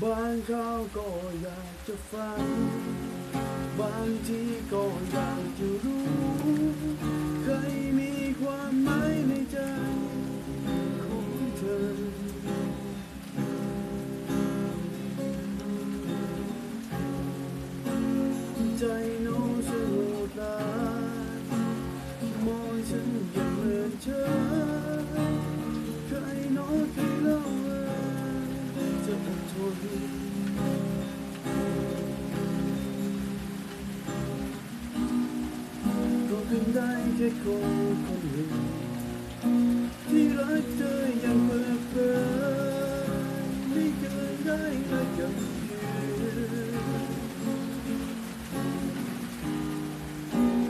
บางคราวก็อยากจะฟัง บางทีก็อยากจะรู้ใครมีความหมายในใจของเธอ ใจโน้มสลดลามองฉันอย่างเหมือนเธอใครโน้เคย ก็เพียงได้แค่คนคนหนึ่งที่รักเธออย่างเปิดเผยไม่เคยได้รักกับเธอ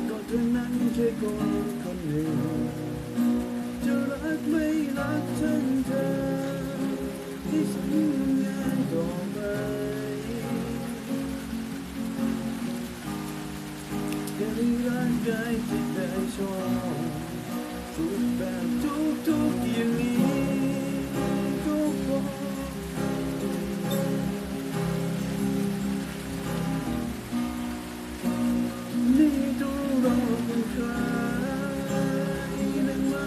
ก็เธอนั้นแค่คนคนหนึ่งจะรักไม่รักฉันเธอที่ฉัน แค่ร่างกายที่ได้ชอบทุกแบบทุกทุกอย่างนี้ก็พอนี่ตัวเราเป็นใครนั้นมา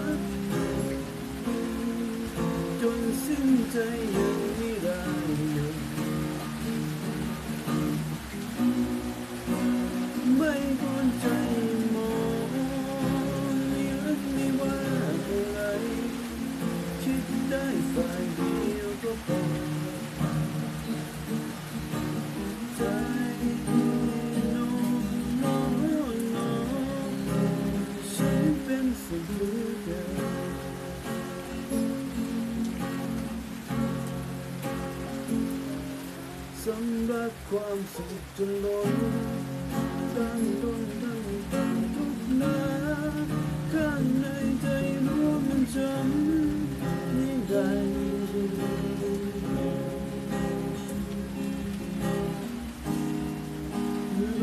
จนสิ้นใจ สิ่งเหลือเกินสำรักความสุขจนล้นตั้งต้นตั้งตั้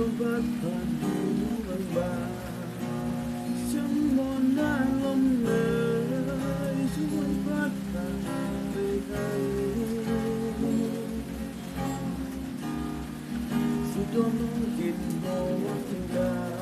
เมื่อลมพัดผ่